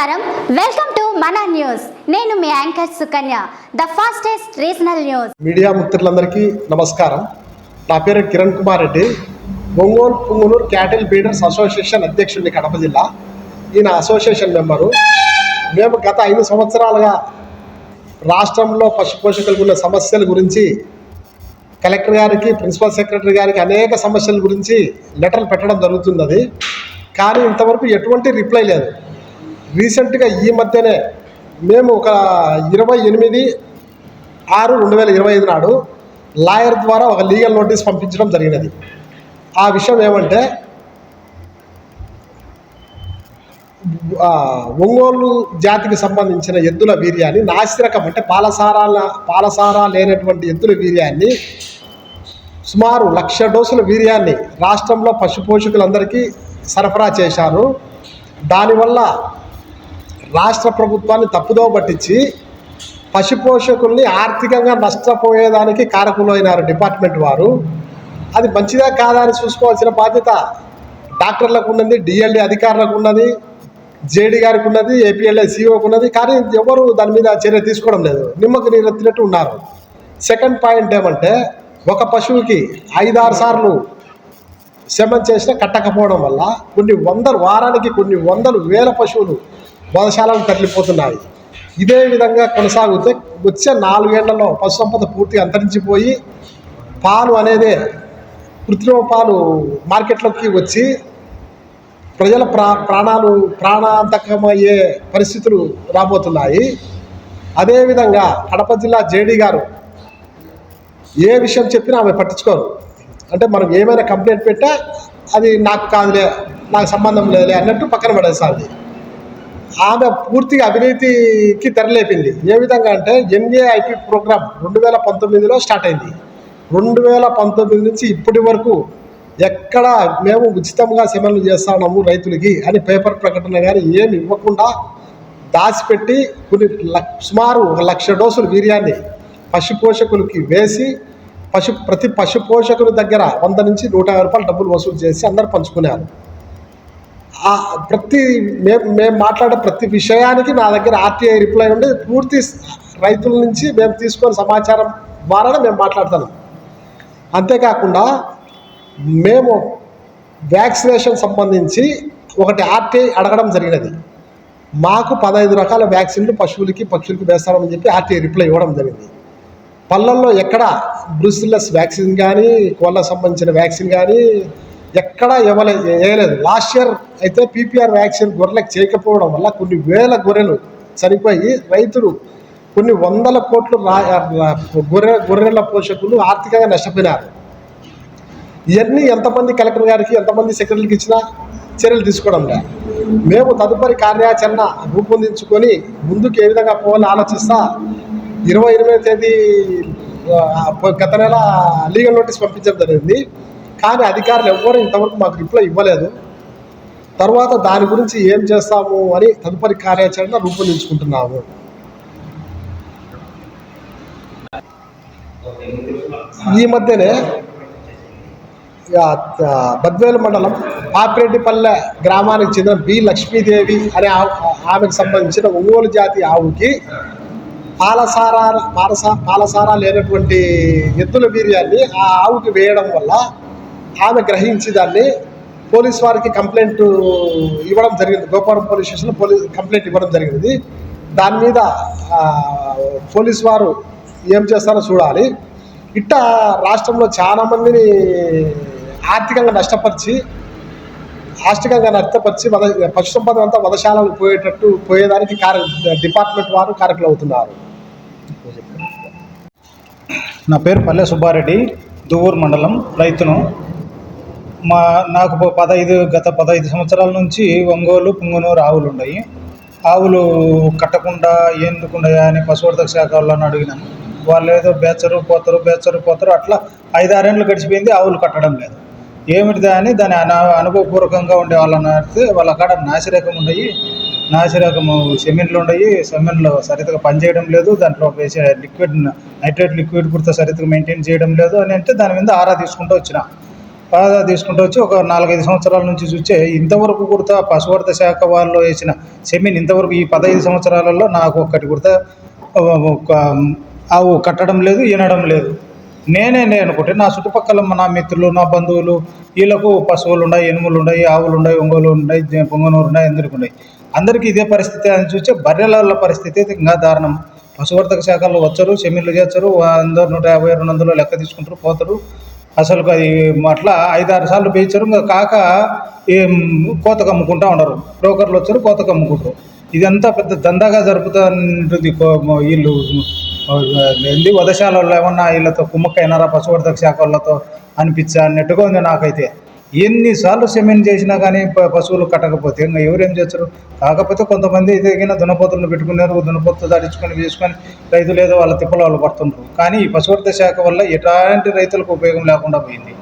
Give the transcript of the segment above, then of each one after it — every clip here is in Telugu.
నమస్కారం. వెల్కమ్ టు మన న్యూస్ నేను మీ anchor Sukanya the fastest regional news media మిత్రులందరికీ నమస్కారం. నా పేరు Kiran Kumar Reddy. Ongole Punganur cattle breeders association అధ్యక్షుడిని కడప జిల్లా. ఈయన అసోసియేషన్ మెంబరు. మేము గత ఐదు సంవత్సరాలుగా రాష్ట్రంలో పశు పోషకులకు ఉన్న సమస్యల గురించి కలెక్టర్ గారికి ప్రిన్సిపల్ సెక్రటరీ గారికి అనేక సమస్యల గురించి లెటర్లు పెట్టడం జరుగుతున్నది. కానీ ఇంతవరకు ఎటువంటి రిప్లై లేదు. రీసెంట్గా ఈ మధ్యనే మేము ఒక ఇరవై ఎనిమిది ఆరు రెండు వేల ఇరవై ఐదు నాడు లాయర్ ద్వారా ఒక లీగల్ నోటీస్ పంపించడం జరిగినది. ఆ విషయం ఏమంటే ఒంగోలు జాతికి సంబంధించిన ఎద్దుల వీర్యాన్ని నాసిరకం అంటే పాలసారాల పాలసారా లేనటువంటి ఎద్దుల వీర్యాన్ని సుమారు లక్ష డోసుల వీర్యాన్ని రాష్ట్రంలో పశు పోషకులందరికీ సరఫరా చేశారు. దానివల్ల రాష్ట్ర ప్రభుత్వాన్ని తప్పుదో పట్టించి పశుపోషకుల్ని ఆర్థికంగా నష్టపోయేదానికి కారకులైనారు డిపార్ట్మెంట్ వారు. అది మంచిదా కాదా అని చూసుకోవాల్సిన బాధ్యత డాక్టర్లకు ఉన్నది డిఎల్డి అధికారులకు ఉన్నది జేడి గారికి ఉన్నది ఏపీఎల్ఏ సీఓకి ఉన్నది. కానీ ఎవరు దాని మీద చర్య తీసుకోవడం లేదు. నిమ్మకు నీరెత్తినట్టు ఉన్నారు. సెకండ్ పాయింట్ ఏమంటే ఒక పశువుకి ఐదారు సార్లు శమం చేసినా కట్టకపోవడం వల్ల కొన్ని వందలు వారానికి కొన్ని వందలు వేల పశువులు వధశాలను తరలిపోతున్నాయి. ఇదే విధంగా కొనసాగితే వచ్చే నాలుగేళ్ళలో పశు సంపద పూర్తిగా అంతరించిపోయి పాలు అనేదే కృత్రిమ పాలు మార్కెట్లోకి వచ్చి ప్రజల ప్రా ప్రాణాలు ప్రాణాంతకమయ్యే పరిస్థితులు రాబోతున్నాయి. అదేవిధంగా కడప జిల్లా జేడీ గారు ఏ విషయం చెప్పినా ఆమె పట్టించుకోరు. అంటే మనం ఏమైనా కంప్లైంట్ పెట్టా అది నాకు కాదులే నాకు సంబంధం లేదులే అన్నట్టు పక్కన పడేసాది ఆమె పూర్తిగా అవినీతికి తెరలేపింది. ఏ విధంగా అంటే ఎన్ఏఐపి ప్రోగ్రామ్ రెండు వేల పంతొమ్మిదిలో స్టార్ట్ అయింది. రెండు వేల పంతొమ్మిది నుంచి ఇప్పటి వరకు ఎక్కడ మేము ఉచితంగా సెమన్లు చేస్తున్నాము రైతులకి అని పేపర్ ప్రకటన కానీ ఏమి ఇవ్వకుండా దాచిపెట్టి కొన్ని సుమారు ఒక లక్ష డోసులు వీర్యాన్ని పశు పోషకులకి వేసి పశు ప్రతి పశు పోషకుల దగ్గర వంద నుంచి నూట యాభై రూపాయలు డబ్బులు వసూలు చేసి అందరు పంచుకున్నారు. ప్రతి మేము మేము మాట్లాడే ప్రతి విషయానికి నా దగ్గర ఆర్టీఐ రిప్లై ఉండి పూర్తి రైతుల నుంచి మేము తీసుకొని సమాచారం ద్వారానే మేము మాట్లాడతాం అంతేకాకుండా మేము వ్యాక్సినేషన్ సంబంధించి ఒకటి ఆర్టీఐ అడగడం జరిగినది. మాకు పదహైదు రకాల వ్యాక్సిన్లు పశువులకి పక్షులకి వేస్తామని చెప్పి ఆర్టీఐ రిప్లై ఇవ్వడం జరిగింది. పల్లెల్లో ఎక్కడ బ్రూసిల్లస్ వ్యాక్సిన్ కానీ కోళ్ళకు సంబంధించిన వ్యాక్సిన్ కానీ ఎక్కడా ఇవ్వలే వేయలేదు. లాస్ట్ ఇయర్ అయితే పీపీఆర్ వ్యాక్సిన్ గొర్రెలకు చేయకపోవడం వల్ల కొన్ని వేల గొర్రెలు చనిపోయి రైతులు కొన్ని వందల కోట్లు గొర్రె గొర్రెల పోషకులు ఆర్థికంగా నష్టపోయినారు. ఇవన్నీ ఎంతమంది కలెక్టర్ గారికి ఎంతమంది సెక్రటరీకి ఇచ్చినా చర్యలు తీసుకోవడం లే మేము తదుపరి కార్యాచరణ రూపొందించుకొని ముందుకు ఏ విధంగా పోవాలని ఆలోచిస్తా ఇరవై ఇరవై తేదీ గత నెల లీగల్ నోటీస్ పంపించడం జరిగింది. కానీ అధికారులు ఎవ్వరూ ఇంతవరకు మాకు రిప్లై ఇవ్వలేదు. తర్వాత దాని గురించి ఏం చేస్తాము అని తదుపరి కార్యాచరణ రూపొందించుకుంటున్నాము. ఈ మధ్యనే బద్వేలు మండలం పాపిరెడ్డిపల్లె గ్రామానికి చెందిన బి లక్ష్మీదేవి అనే ఆమెకు సంబంధించిన ఒంగోలు జాతి ఆవుకి పాలసారా పాలసా పాలసారా లేనటువంటి ఎద్దుల వీర్యాన్ని ఆ ఆవుకి వేయడం వల్ల ఆమె గ్రహించి దాన్ని పోలీస్ వారికి కంప్లైంట్ ఇవ్వడం జరిగింది. గోపాలం పోలీస్ స్టేషన్లో పోలీస్ కంప్లైంట్ ఇవ్వడం జరిగింది. దాని మీద పోలీస్ వారు ఏం చేస్తారో చూడాలి. ఇట్ట రాష్ట్రంలో చాలామందిని ఆర్థికంగా నష్టపరిచి ఆర్థికంగా నష్టపరిచి వద పశు సంపద అంతా వధశాలకు పోయేటట్టు పోయేదానికి కార డిపార్ట్మెంట్ వారు కారకులు అవుతున్నారు నా పేరు పల్లె సుబ్బారెడ్డి దువ్వూరు మండలం రైతును. మా నాకు ప- పదహైదు గత పదహైదు సంవత్సరాల నుంచి ఒంగోలు పుంగనూరు ఆవులు ఉన్నాయి. ఆవులు కట్టకుండా ఎందుకుండయా అని పశువర్ధక శాఖ వాళ్ళని అడిగినాను వాళ్ళు ఏదో బేచరు పోతారు బేచరు పోతారు అట్లా ఐదారేళ్ళు గడిచిపోయింది ఆవులు కట్టడం లేదు. ఏమిటిదా అని దాని అన అనుభవపూర్వకంగా ఉండే వాళ్ళని అడిగితే వాళ్ళ కాడ నాసిరకం ఉన్నాయి. నాసిరకము సెమెన్లు ఉన్నాయి. సెమెన్లు సరిగ్గా పనిచేయడం లేదు. దాంట్లో వేసే లిక్విడ్ నైట్రేట్ లిక్విడ్ కూడా సరిగ్గా మెయింటైన్ చేయడం లేదు అని అంటే దాని మీద ఆరా తీసుకుంటూ వచ్చిన. బాగా తీసుకుంటూ వచ్చి ఒక నాలుగైదు సంవత్సరాల నుంచి చూస్తే ఇంతవరకు కూడా పశువర్ధ శాఖ వాళ్ళు వేసిన సెమీన్ ఇంతవరకు ఈ పదహైదు సంవత్సరాలలో నాకు ఒక్కటి కూడా ఒక ఆవు కట్టడం లేదు ఈనడం లేదు. నేనే నేను అనుకుంటే నా చుట్టుపక్కల నా మిత్రులు నా బంధువులు వీళ్ళకు పశువులు ఉన్నాయి ఎనుములు ఉన్నాయి ఆవులు ఉన్నాయి ఒంగోలు ఉన్నాయి పొంగనూరు ఉన్నాయి అందరికి ఉన్నాయి. అందరికీ ఇదే పరిస్థితి అని చూస్తే బర్రెల పరిస్థితి అయితే ఇంకా దారుణం. పశువర్ధక శాఖలు వచ్చారు సెమీన్లు చేస్తారు అందరు నూట యాభై రెండు వందలు లెక్క తీసుకుంటారు పోతారు. అసలు అది అట్లా ఐదారు సార్లు పేయించారు. ఇంకా కాక ఏం కోతకు అమ్ముకుంటా ఉన్నారు. బ్రోకర్లు వచ్చారు కోతకు అమ్ముకుంటారు ఇదంతా పెద్ద దందాగా జరుపుతుంది కో- వీళ్ళు. ఏంది వదశాలలో ఏమన్నా వీళ్ళతో కుమ్మక్కైనారా పశువర్ధక శాఖ వాళ్ళతో అనిపించా అన్నట్టుగా ఉంది నాకైతే. ఎన్నిసార్లు సెమెన్ చేసినా కానీ పశువులు కట్టకపోతే ఇంకా ఎవరేం చేస్తారు? కాకపోతే కొంతమంది తగిన దునపోతులను పెట్టుకున్నారు దునపోతు దాడించుకొని వేసుకొని రైతులు ఏదో వాళ్ళ తిప్పలు వాళ్ళు పడుతుంటారు కానీ ఈ పశువర్ధ శాఖ వల్ల ఎలాంటి రైతులకు ఉపయోగం లేకుండా పోయింది.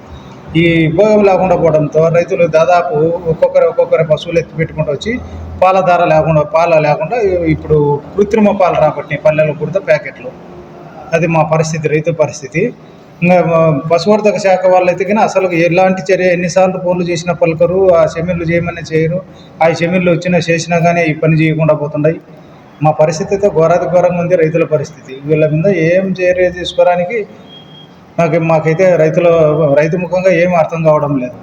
ఈ ఉపయోగం లేకుండా పోవడంతో రైతులు దాదాపు ఒక్కొక్కరు ఒక్కొక్కరు పశువులు ఎత్తి పెట్టుకుంటూ వచ్చి పాల ధార లేకుండా పాల లేకుండా ఇప్పుడు కృత్రిమ పాలు రాబట్టి పల్లెలు కుడితే ప్యాకెట్లు. అది మా పరిస్థితి రైతు పరిస్థితి. పశువర్ధక శాఖ వాళ్ళైతే కానీ అసలు ఎలాంటి చర్య ఎన్నిసార్లు ఫోన్లు చేసినా పలకరు ఆ సెమిన్లు చేయమని చేయరు. ఆ సెమిన్లు వచ్చినా చేసినా కానీ ఈ పని చేయకుండా పోతున్నాయి మా పరిస్థితి అయితే ఘోరాది ఘోరంగా ఉంది రైతుల పరిస్థితి. వీళ్ళ మీద ఏం చర్య తీసుకోవడానికి నాకు మాకైతే రైతుల రైతు ముఖంగా ఏం అర్థం కావడం లేదు.